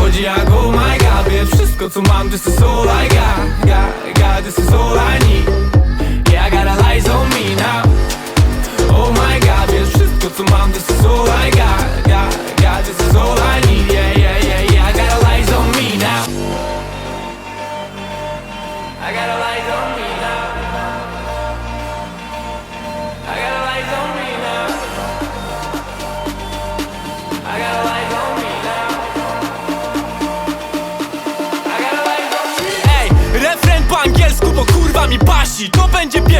wchodzi jak oh my god Wie wszystko co mam, this is all I got. God, God, this is all I need. Yeah, I got a lies on me now. Oh my god, wiesz wszystko co mam, this is all I got. God, God, this is all I need. Yeah, yeah, yeah, yeah, I got a lies on me now. I got a lies on me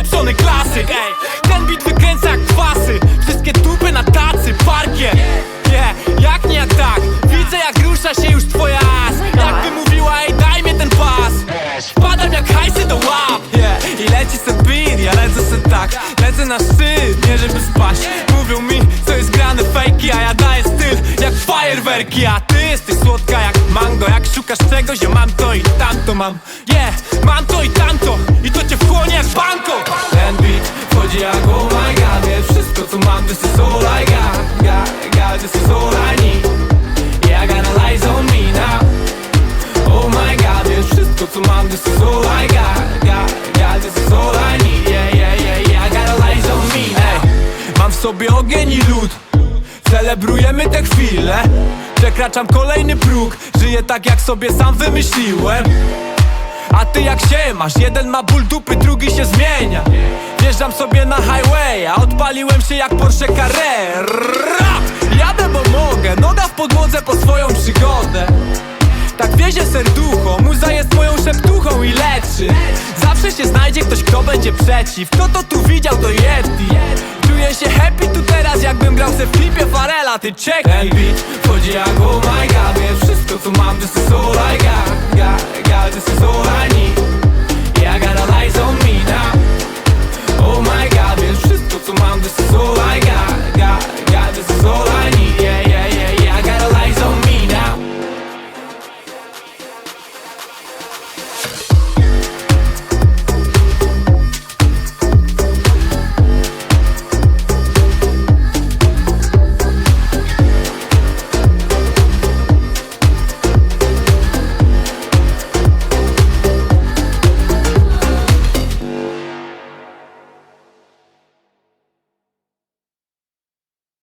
pieprzony klasyk, ej. Ten beat wykręca jak kwasy. Wszystkie tupy na tacy, parkiet Nie, jak nie jak tak. Widzę jak rusza się już twoja as. Jakby mówiła, ej daj mnie ten pas. Wpadam jak hajsy do łap. Yeah. I leci se beat, ja lecę se tak. Lecę na szczyt, nie żeby spaść. Mówią mi, co jest grane fejki A ja daję styl. Jak fajerwerki A ty jesteś słodka jak mango. Jak szukasz czegoś, ja mam to i tamto mam. Yeah, mam to Is all I need. Yeah, I got lies on me now. Oh my god, wszystko co mam, this is all I got God, God, this is all I need. Yeah, yeah, yeah, yeah, I got lies on me now. Mam w sobie ogień i lód. Celebrujemy te chwile. Przekraczam kolejny próg. Żyję tak jak sobie sam wymyśliłem. A ty jak się masz? Jeden ma ból dupy, drugi się zmienia. Wjeżdżam sobie na highway, a odpaliłem się jak Porsche Carrera będzie przeciw. Kto to tu widział, to Yeti Czuję się happy tu teraz, jakbym grał se w Farela. Ty czekaj Ten beat wchodzi jak oh my god Wiesz wszystko co mam, this is all I got. God, God, this is all I need. Yeah, I got eyes on me now. Oh my god, wiesz wszystko co mam, this is all I got. God, God, this is all I